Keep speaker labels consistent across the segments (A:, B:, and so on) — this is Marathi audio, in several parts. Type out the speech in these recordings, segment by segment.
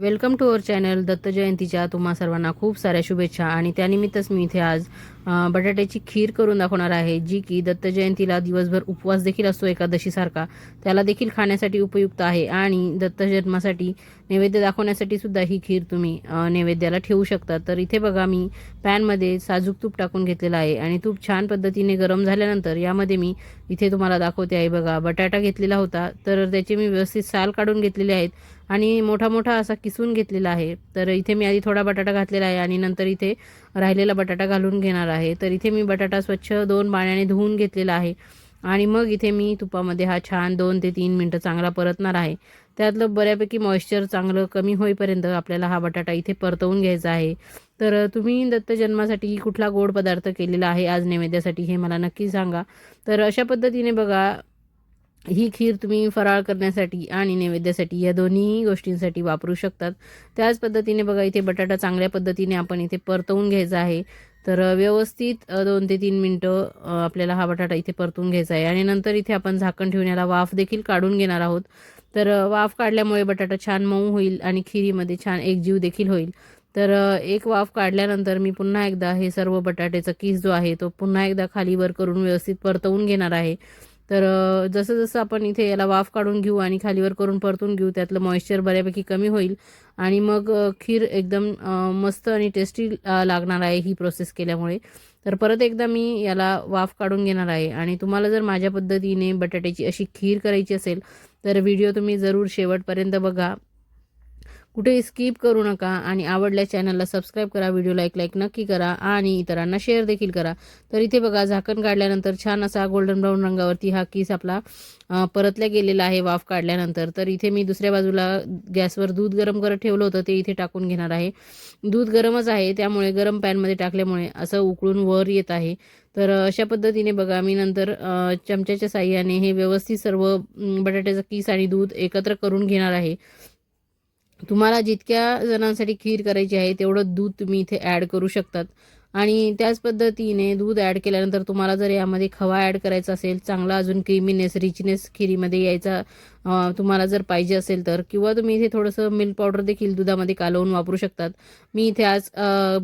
A: Welcome to our channel Datta जयंतीच्या तुम्हा सर्वांना खूप साऱ्या शुभेच्छा. आणि त्यानिमित्तच मी इथे आज बटाट्याची खीर करून दाखवणार आहे जी की दत्त जयंतीला दिवसभर उपवास देखील असतो एकादशीसारखा. त्याला देखील खाण्यासाठी उपयुक्त आहे आणि दत्त जन्मासाठी नैवेद्य दाखवण्यासाठी सुद्धा ही खीर तुम्ही नैवेद्याला ठेवू शकता. तर इथे बघा मी पॅनमध्ये साजूक तूप टाकून घेतलेलं आहे आणि तूप छान पद्धतीने गरम झाल्यानंतर यामध्ये मी इथे तुम्हाला दाखवते आहे बघा बटाटा घेतलेला होता. तर त्याचे मी व्यवस्थित साल काढून घेतलेले आहेत आणि मोठा मोठा असा किसून घेतलेला आहे. तर इथे मी आधी थोडा बटाटा घातलेला आहे आणि नंतर इथे राहिलेला बटाटा घालून घेणार आहे. तर इथे मी बटाटा स्वच्छ दोन पाण्याने धुवून घेतलेला आहे. आणि मग इथे मी तुपामध्ये हा छान दोन ते तीन मिनटं चांगला परतणार आहे. त्यातलं बऱ्यापैकी मॉइश्चर चांगलं कमी होईपर्यंत आपल्याला हा बटाटा इथे परतवून घ्यायचा आहे. तर तुम्ही दत्त जन्मासाठी कुठला गोड पदार्थ केलेला आहे आज नैवेद्यासाठी हे मला नक्की सांगा. तर अशा पद्धतीने बघा ही खीर तुम्ही फराळ करण्यासाठी आणि नैवेद्यासाठी या दोन्ही गोष्टींसाठी वापरू शकतात. त्याच पद्धतीने बघा इथे बटाटा चांगल्या पद्धतीने आपण इथे परतवून घ्यायचा आहे. तर व्यवस्थित दोन ते तीन मिनटं आपल्याला हा बटाटा इथे परतून घ्यायचा आहे. आणि नंतर इथे आपण झाकण ठेवून याला वाफ देखील काढून घेणार आहोत. तर वाफ काढल्यामुळे बटाटा छान मऊ होईल आणि खिरीमध्ये छान एकजीव देखील होईल. तर एक वाफ काढल्यानंतर मी पुन्हा एकदा हे सर्व बटाट्याचा किस जो आहे तो पुन्हा एकदा खालीवर करून व्यवस्थित परतवून घेणार आहे. तर जसं जसं आपण इथे याला वाफ काढून घेऊ आणि खालीवर करून परतून घेऊ त्यातलं मॉइश्चर बऱ्यापैकी कमी होईल. आणि मग खीर एकदम मस्त आणि टेस्टी लागणार आहे ही प्रोसेस केल्यामुळे. तर परत एकदा मी याला वाफ काढून घेणार आहे. आणि तुम्हाला जर माझ्या पद्धतीने बटाट्याची अशी खीर करायची असेल तर व्हिडिओ तुम्ही जरूर शेवटपर्यंत बघा. कुठेही स्किप करू नका आणि आवडल्या चॅनलला सबस्क्राईब करा व्हिडिओला एक लाईक नक्की करा आणि इतरांना शेअर देखील करा. तर इथे बघा झाकण काढल्यानंतर छान असा गोल्डन ब्राऊन रंगावरती हा किस आपला परतला परतल्या गेलेला आहे वाफ काढल्यानंतर. तर इथे मी दुसऱ्या बाजूला गॅसवर दूध गरम करत ठेवलं होतं ते इथे टाकून घेणार आहे. दूध गरमच आहे त्यामुळे गरम पॅनमध्ये टाकल्यामुळे असं उकळून वर येत आहे. तर अशा पद्धतीने बघा मी नंतर चमच्याच्या साह्याने हे व्यवस्थित सर्व बटाट्याचं किस आणि दूध एकत्र करून घेणार आहे. तुम्हाला जितक्या जणांसाठी खीर करायची आहे तेवढं दूध तुम्ही इथे ॲड करू शकतात. आणि त्याच पद्धतीने दूध ॲड केल्यानंतर तुम्हाला जर यामध्ये खवा ॲड करायचा असेल चांगला अजून क्रीमीनेस रिचनेस खिरीमध्ये यायचा तुम्हाला जर पाहिजे असेल तर किंवा तुम्ही इथे थोडंसं मिल्क पावडर देखील दुधामध्ये कालवून वापरू शकतात. मी इथे आज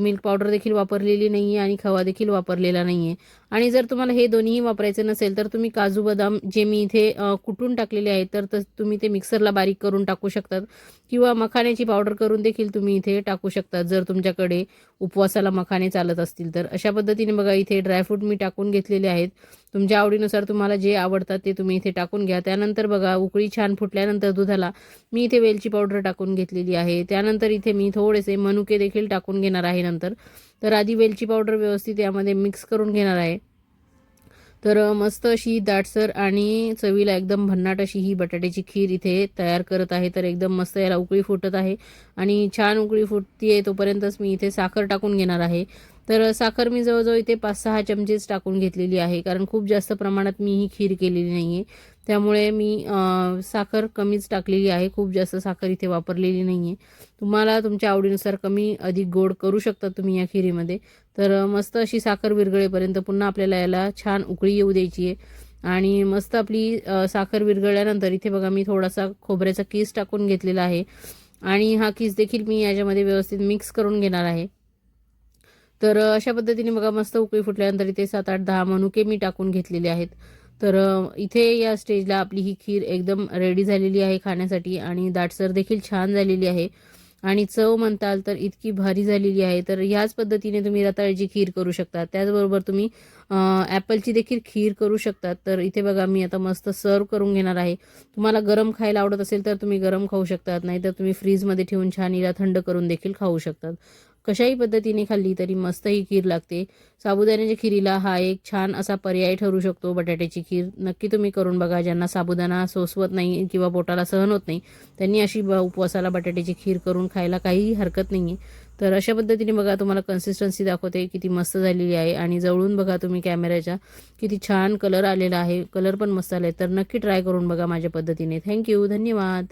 A: मिल्क पावडर देखील वापरलेली नाही आहे आणि खवा देखील वापरलेला नाही आहे आणि जर तुम्हाला हे दोन्हीही वापरायचे नसेल तर तुम्ही काजू बदाम जे मी इथे कुटून टाकलेले आहेत तर तस- तुम्ही ते मिक्सरला बारीक करून टाकू शकतात. किंवा मखाण्याची पावडर करून देखील तुम्ही इथे टाकू शकतात जर तुमच्याकडे उपवासाला मखाने चालत असतील तर. अशा पद्धतीने बघा इथे ड्रायफ्रूट मी टाकून घेतलेले आहेत. तुमच्या आवडीनुसार तुम्हाला जे आवडतात ते तुम्ही इथे टाकून घ्या. त्यानंतर बघा उकळी छान फुटल्यानंतर दुधाला मी इथे वेलची पावडर टाकून घेतलेली आहे. त्यानंतर इथे मी थोडेसे मनुके देखील टाकून घेणार आहे नंतर. तर आधी वेलची पावडर व्यवस्थित यामध्ये मिक्स करून घेणार आहे. तर मस्त अशी दाटसर आणि चवीला एकदम भन्नाट अशी ही बटाट्याची खीर इथे तयार करत आहे. तर एकदम मस्त याला उकळी फुटत आहे. आणि छान उकळी फुटतीये तोपर्यंतच मी इथे साखर टाकून घेणार आहे. तर साखर मी जवळजवळ इथे पाच सहा चमचेच टाकून घेतलेली आहे. कारण खूप जास्त प्रमाणात मी ही खीर केलेली नाही आहे त्यामुळे मी साखर कमीच टाकलेली आहे. खूप जास्त साखर इथे वापरलेली नाही आहे तुम्हाला तुमच्या आवडीनुसार कमी अधिक गोड करू शकता तुम्ही या खिरीमध्ये. तर मस्त अशी साखर विरघळेपर्यंत पुन्हा आपल्याला याला छान उकळी येऊ द्यायची आहे. आणि मस्त आपली साखर विरघळल्यानंतर इथे बघा मी थोडासा खोबऱ्याचा किस टाकून घेतलेला आहे. आणि हा किस देखील मी याच्यामध्ये व्यवस्थित मिक्स करून घेणार आहे. तर अशा पद्धतीने बघा मस्त उकळी फुटल्यानंतर इथे सात आठ दहा मनुके मी टाकून घेतलेले आहेत. तर इथे या स्टेजला आपली ही खीर एकदम रेडी झालेली आहे खाण्यासाठी आणि दाटसर देखील छान झालेली आहे. आणि चव म्हणताल तर इतकी भारी झालेली आहे. तर ह्याच पद्धतीने तुम्ही रताळ्याची खीर करू शकता. त्याचबरोबर तुम्ही ॲपलची देखील खीर करू शकतात तर इथे बघा मी आता मस्त सर्व करून घेणार आहे. तुम्हाला गरम खायला आवडत असेल तर तुम्ही गरम खाऊ शकतात. नाहीतर तुम्ही फ्रीजमध्ये ठेवून छान हिला थंड करून देखील खाऊ शकतात. कशाही पद्धतीने खाल्ली तरी मस्त ही खीर लागते. साबुदाण्याच्या खिरीला हा एक छान असा पर्याय ठरू शकतो. बटाट्याची खीर नक्की तुम्ही करून बघा. ज्यांना साबुदाणा सोसवत नाही किंवा पोटाला सहन होत नाही त्यांनी अशी ब- उपवासाला बटाट्याची खीर करून खायला काहीही हरकत नाही आहे तर अशा पद्धतीने बघा तुम्हाला कन्सिस्टन्सी दाखवते किती मस्त झालेली आहे. आणि जवळून बघा तुम्ही कॅमेऱ्याच्या किती छान कलर आलेला आहे. कलर पण मस्त आले तर नक्की ट्राय करून बघा माझ्या पद्धतीने. थँक्यू धन्यवाद.